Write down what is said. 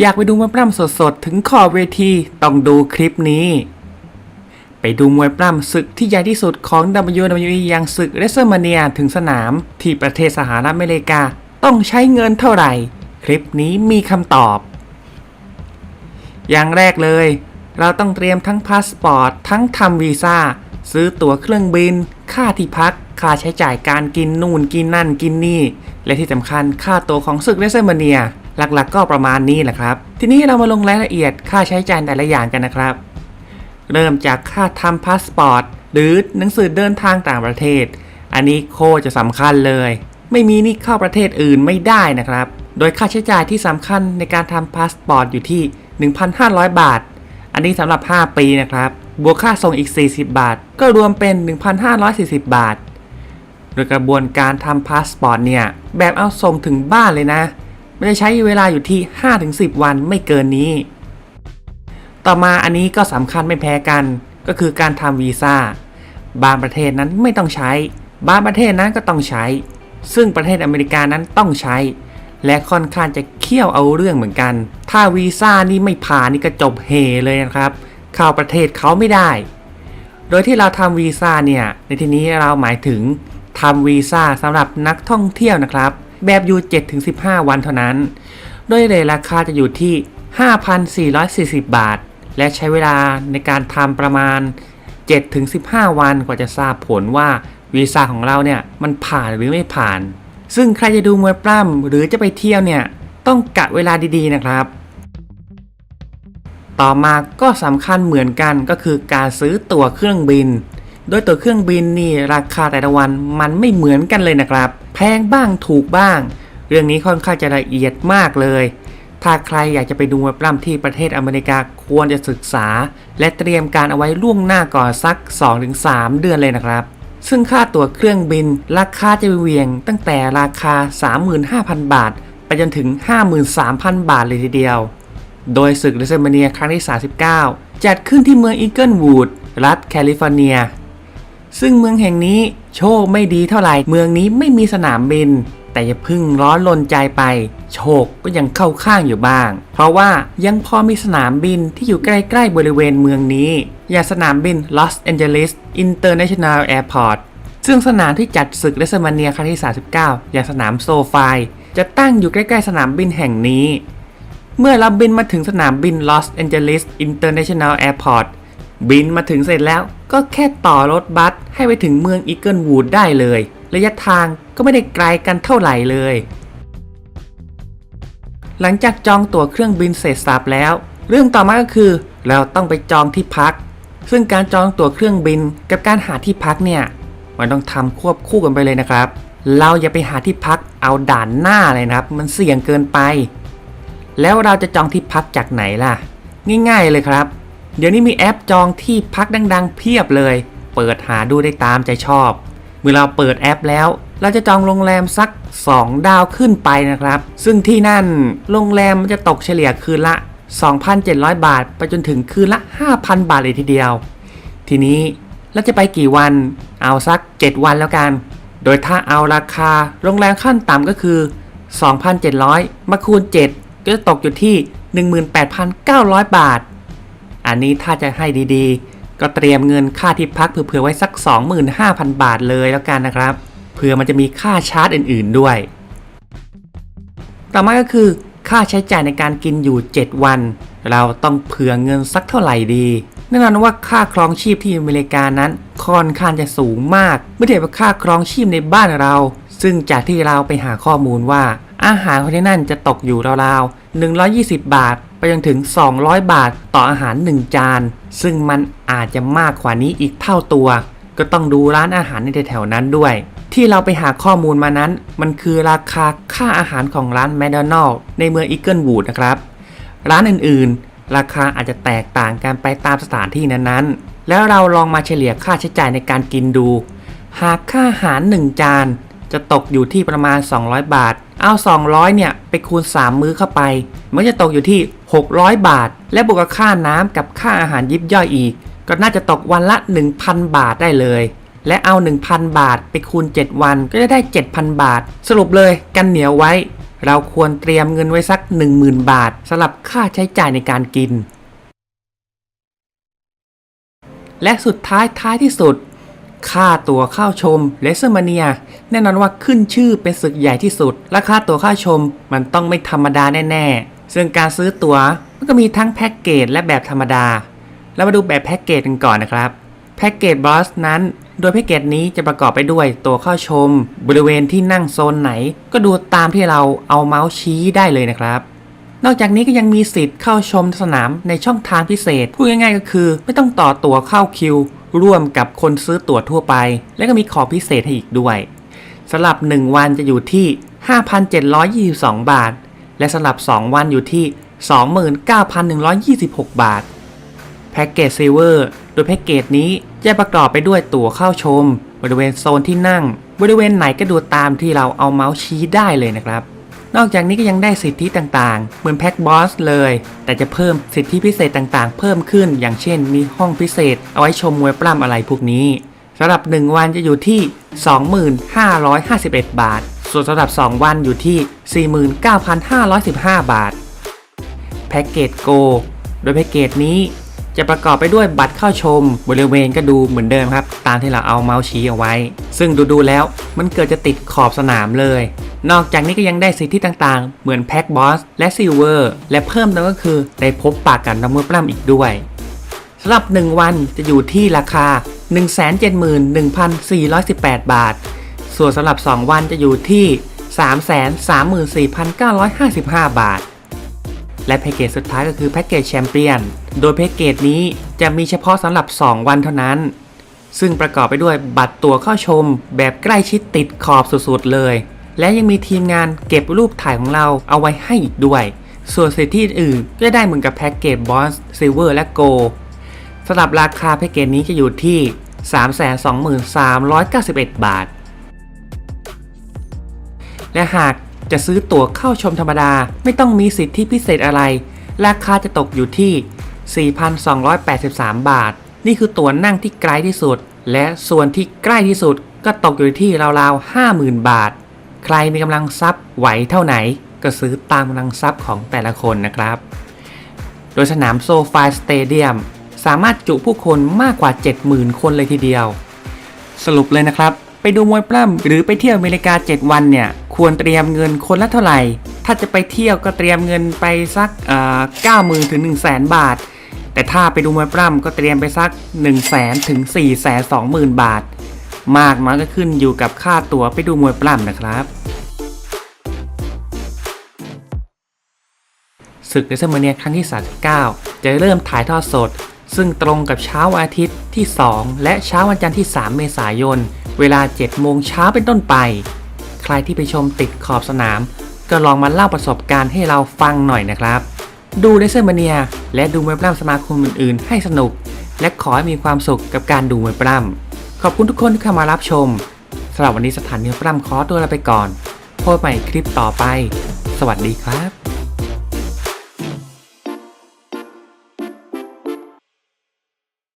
อยากไปดูมวยปล้ำสดๆ ถึงขอบเวที ต้องดูคลิปนี้ ไปดูมวยปล้ำศึกที่ใหญ่ที่สุดของ WWE อย่างศึก WrestleMania ถึงสนามที่ประเทศสหรัฐอเมริกา ต้องใช้เงินเท่าไหร่ คลิปนี้มีคำตอบ อย่างแรกเลย เราต้องเตรียมทั้งพาสปอร์ต ทั้งทำวีซ่า ซื้อตั๋วเครื่องบิน ค่าที่พัก ค่าใช้จ่ายการกินนู่นกินนั่นกินนี่ และที่สำคัญค่าตัวของศึกเรซเมเนีย หลักๆ ก็ประมาณนี้แหละครับ ทีนี้เรามาลงรายละเอียดค่าใช้จ่ายแต่ละอย่างกันนะครับ เริ่มจากค่าทำพาสปอร์ตหรือหนังสือเดินทางต่างประเทศ อันนี้โคจะสำคัญเลย ไม่มีนี่เข้าประเทศอื่นไม่ได้นะครับ โดยค่าใช้จ่ายที่สำคัญในการทำพาสปอร์ตอยู่ที่ 1,500 บาท อันนี้สำหรับ 5 ปีนะครับ บวกค่าส่งอีก 40 บาท ก็รวมเป็น 1,540 บาท โดยกระบวนการทำพาสปอร์ตเนี่ย แบบเอาส่งถึงบ้านเลยนะ ไม่ได้ใช้เวลาอยู่ที่ 5-10 วันไม่เกินนี้ ต่อมาอันนี้ก็สำคัญไม่แพ้กัน ก็คือการทำวีซ่า บางประเทศนั้นไม่ต้องใช้ บางประเทศนั้นก็ต้องใช้ ซึ่งประเทศอเมริกานั้นต้องใช้ และค่อนข้างจะเคี่ยวเอาเรื่องเหมือนกัน ถ้าวีซ่านี่ไม่ผ่านนี่ก็จบเฮเลยนะครับ เข้าประเทศเขาไม่ได้ โดยที่เราทำวีซ่าเนี่ย ในที่นี้เราหมายถึงทำวีซ่าสำหรับนักท่องเที่ยวนะครับ แบบอยู่ 7-15 วันเท่านั้น โดยเรทราคาจะอยู่ที่ 5,440 บาท และใช้เวลาในการทำประมาณ 7-15 วันกว่าจะทราบผลว่าวีซ่าของเราเนี่ยมันผ่านหรือไม่ผ่าน ซึ่งใครจะดูมวยปล้ำหรือจะไปเที่ยวเนี่ยต้องกะเวลาดีๆนะครับ ต่อมาก็สำคัญเหมือนกันก็คือการซื้อตั๋วเครื่องบิน โดยตั๋วเครื่องบินนี่ราคาแต่ละวันมันไม่เหมือนกันเลยนะครับ แพงบ้างถูกบ้าง เรื่องนี้ค่อนข้างจะละเอียดมากเลย ถ้าใครอยากจะไปดูมวยปล้ำที่ประเทศอเมริกาควรจะศึกษา และเตรียมการเอาไว้ล่วงหน้าก่อนสัก 2-3 เดือนเลยนะครับซึ่งค่าตั๋วเครื่องบิน ราคาจะเวียงตั้งแต่ราคา 35,000 บาท ไปจนถึง 53,000 บาทเลยทีเดียว โดยศึกเรซเมเนียครั้งที่ 39 จัดขึ้นที่เมืองอีเกิลวูด รัฐแคลิฟอร์เนีย ซึ่งเมืองแห่งนี้โชคไม่ดีเท่าไหร่ เมืองนี้ไม่มีสนามบิน แต่อย่าพึ่งร้อนลนใจไป โชคก็ยังเข้าข้างอยู่บ้าง เพราะว่ายังพอมีสนามบินที่อยู่ใกล้ๆบริเวณเมืองนี้ อย่างสนามบินลอสแอนเจลิสอินเตอร์เนชั่นแนลแอร์พอร์ตซึ่งสนามที่จัดศึกเรซเมเนียครั้งที่ 39 อย่างสนามโซไฟจะตั้งอยู่ใกล้ๆสนามบินแห่งนี้ เมื่อเราบินมาถึงสนามบินลอสแอนเจลิสอินเตอร์เนชั่นแนลแอร์พอร์ต บินมาถึงเสร็จแล้วก็แค่ต่อรถบัสให้ไปถึงเมืองอีเกิลวูดได้เลย ระยะทางก็ไม่ได้ไกลกันเท่าไหร่เลย หลังจากจองตั๋วเครื่องบินเสร็จสับแล้ว เรื่องต่อมาก็คือ เราต้องไปจองที่พัก ซึ่งการจองตั๋วเครื่องบินกับการหาที่พักเนี่ยมันต้องทำควบคู่กันไปเลยนะครับ เราอย่าไปหาที่พักเอาด่านหน้าเลยนะครับ มันเสี่ยงเกินไป แล้วเราจะจองที่พักจากไหนล่ะ ง่าย ๆเลยครับ เดี๋ยวนี้มีแอปจองที่พักดังๆ เพียบเลย เปิดหาดูได้ตามใจชอบ เมื่อเราเปิดแอปแล้ว เราจะจองโรงแรมสัก 2 ดาวขึ้นไปนะครับ ซึ่งที่นั่นโรงแรมมันจะตกเฉลี่ยคืนละ 2,700 บาท ไปจนถึงคืนละ 5,000 บาทเลยทีเดียว ทีนี้เราจะไปกี่วัน เอาสัก 7 วันแล้วกัน โดยถ้าเอาราคาโรงแรมขั้นต่ำก็คือ 2,700 มาคูณ 7 ก็จะตกอยู่ที่ 18,900 บาท อันนี้ถ้าจะให้ดีๆ ก็เตรียมเงินค่าที่พักเผื่อๆไว้สัก 25,000 บาทเลยแล้วกันนะครับ เผื่อมันจะมีค่าชาร์จอื่น ๆด้วย ต่อมาก็คือค่าใช้จ่ายในการกินอยู่ 7 วัน เราต้องเผื่อเงินสักเท่าไหร่ดีแน่นอนว่าค่าครองชีพที่อเมริกานั้นค่อนข้างจะสูงมากเมื่อเทียบกับค่าครองชีพในบ้านเรา ซึ่งจากที่เราไปหาข้อมูลว่า อาหารของที่นั่นจะตกอยู่ราวๆ120 บาท ไปจนถึง 200 บาทต่ออาหาร 1 จาน ซึ่งมันอาจจะมากกว่านี้อีกเท่าตัว ก็ต้องดูร้านอาหารในแถวๆนั้นด้วย ที่เราไปหาข้อมูลมานั้น มันคือราคาค่าอาหารของร้านแมคโดนัลล์ในเมืองอีเกิลวูดนะครับ ร้านอื่นๆ ราคาอาจจะแตกต่างกันไปตามสถานที่นั้นๆ แล้วเราลองมาเฉลี่ยค่าใช้จ่ายในการกินดู หากค่าอาหาร 1 จานจะตกอยู่ที่ประมาณ 200 บาท เอา200เนี่ยไปคูณ 3 มื้อเข้าไป มันจะตกอยู่ที่ 600 บาท และบวกกับค่าน้ำกับค่าอาหารยิบย่อยอีก ก็น่าจะตกวันละ 1,000 บาทได้เลย และเอา 1,000 บาทไปคูณ 7 วันก็จะได้ 7,000 บาท สรุปเลยกันเหนียวไว้ เราควรเตรียมเงินไว้สัก 10,000 บาทสำหรับค่าใช้จ่ายในการกิน และสุดท้ายท้ายที่สุด ค่าตั๋วเข้าชมเลเซอร์มาเนียแน่นอนว่าขึ้นชื่อเป็นศึกใหญ่ที่สุด และค่าตั๋วเข้าชมมันต้องไม่ธรรมดาแน่ๆ ซึ่งการซื้อตั๋วมันก็มีทั้งแพ็กเกจและแบบธรรมดาเรามาดูแบบแพ็กเกจกันก่อนนะครับแพ็กเกจบอสนั้น โดยแพ็กเกจนี้จะประกอบไปด้วยตั๋วเข้าชม บริเวณที่นั่งโซนไหน ก็ดูตามที่เราเอาเมาส์ชี้ได้เลยนะครับนอกจากนี้ก็ยังมีสิทธิ์เข้าชมสนามในช่องทางพิเศษ พูดง่ายๆก็คือ ไม่ต้องต่อตั๋วเข้าคิว ร่วมกับคนซื้อตั๋วทั่วไป และก็มีขอพิเศษให้อีกด้วยสำหรับ 1 วันจะอยู่ที่ 5,722 บาท และสำหรับ 2 วันอยู่ที่ 29,126 บาท แพ็กเกจซิเวอร์ โดยแพ็กเกจนี้จะประกอบไปด้วยตั๋วเข้าชม บริเวณโซนที่นั่ง บริเวณไหนก็ดูตามที่เราเอาเมาส์ชี้ได้เลยนะครับ นอกจากนี้ก็ยังได้สิทธิต่างๆ เหมือนแพ็กบอสเลย แต่จะเพิ่มสิทธิพิเศษต่างๆ เพิ่มขึ้น อย่างเช่น มีห้องพิเศษ เอาไว้ชมมวยปล้ำอะไรพวกนี้สำหรับ 1 วันจะอยู่ที่ 2551 บาท ส่วนสำหรับ 2 วันอยู่ที่ 49,515 บาท แพ็กเกจโก โดยแพ็กเกจนี้จะประกอบไปด้วยบัตรเข้าชม บริเวณก็ดูเหมือนเดิมครับ ตามที่เราเอาเมาส์ชี้เอาไว้ ซึ่งดูๆแล้วมันเกิดจะติดขอบสนามเลย นอกจากนี้ก็ยังได้สิทธิต่างๆ เหมือนแพ็กบอสและซิลเวอร์ และเพิ่มเติมก็คือได้พบปากกันนักมวยปล้ำอีกด้วยสำหรับ 1 วันจะอยู่ที่ราคา 171,418 บาท ส่วนสำหรับ 2 วันจะอยู่ที่ 334,955 บาท และแพ็กเกจสุดท้ายก็คือแพ็กเกจแชมเปี้ยน โดยแพ็กเกจนี้จะมีเฉพาะสำหรับ 2 วันเท่านั้น ซึ่งประกอบไปด้วยบัตรตั๋วเข้าชมแบบใกล้ชิดติดขอบสุดๆเลย และยังมีทีมงานเก็บรูปถ่ายของเราเอาไว้ให้อีกด้วย ส่วนสิทธิอื่นก็ได้เหมือนกับแพ็กเกจบอสซิลเวอร์และโกสำหรับราคาแพ็กเกจนี้จะอยู่ที่ 323,391 บาท และหากจะซื้อตั๋วเข้าชมธรรมดาไม่ต้องมีสิทธิพิเศษอะไร ราคาจะตกอยู่ที่ 4,283 บาท นี่คือตั๋วนั่งที่ไกลที่สุด และส่วนที่ใกล้ที่สุดก็ตกอยู่ที่ราวๆ 50,000 บาท ใครมีกำลังทรัพย์ไหวเท่าไหน ก็ซื้อตามกำลังทรัพย์ของแต่ละคนนะครับ โดยสนามโซฟาสเตเดียมสามารถจุผู้คนมากกว่า 70,000 คนเลยทีเดียว สรุปเลยนะครับ ไปดูมวยปล้ำหรือไปเที่ยวอเมริกา 7 วันเนี่ย ควรเตรียมเงินคนละเท่าไหร่ ถ้าจะไปเที่ยวก็เตรียมเงินไปสักเก้าหมื่นถึง1 0 0 0 0แสนบาท แต่ถ้าไปดูมวยปล้ำก็เตรียมไปสัก1 0 0 0 0แสนถึง4 2 0 0 0 0 บาท มากน้อยก็ขึ้นอยู่กับค่าตั๋วไปดูมวยปล้ำนะครับศึกเดซเมเนียครั้งที่ 39 จะเริ่มถ่ายทอดสด ซึ่งตรงกับเช้าวันอาทิตย์ที่ 2 และเช้าวันจันทร์ที่ 3 เมษายน เวลา 7 โมงเช้าเป็นต้นไป ใครที่ไปชมติดขอบสนาม ก็ลองมาเล่าประสบการณ์ให้เราฟังหน่อยนะครับ ดูเดซเมเนียและดูมวยปล้ำสมาคมอื่นๆ ให้สนุก และขอให้มีความสุขกับการดูมวยปล้ำ ขอบคุณทุกคนที่เข้ามารับชมสำหรับวันนี้สถานีมวยปล้ำขอตัวลาไปก่อนพบใหม่คลิปต่อไป สวัสดีครับ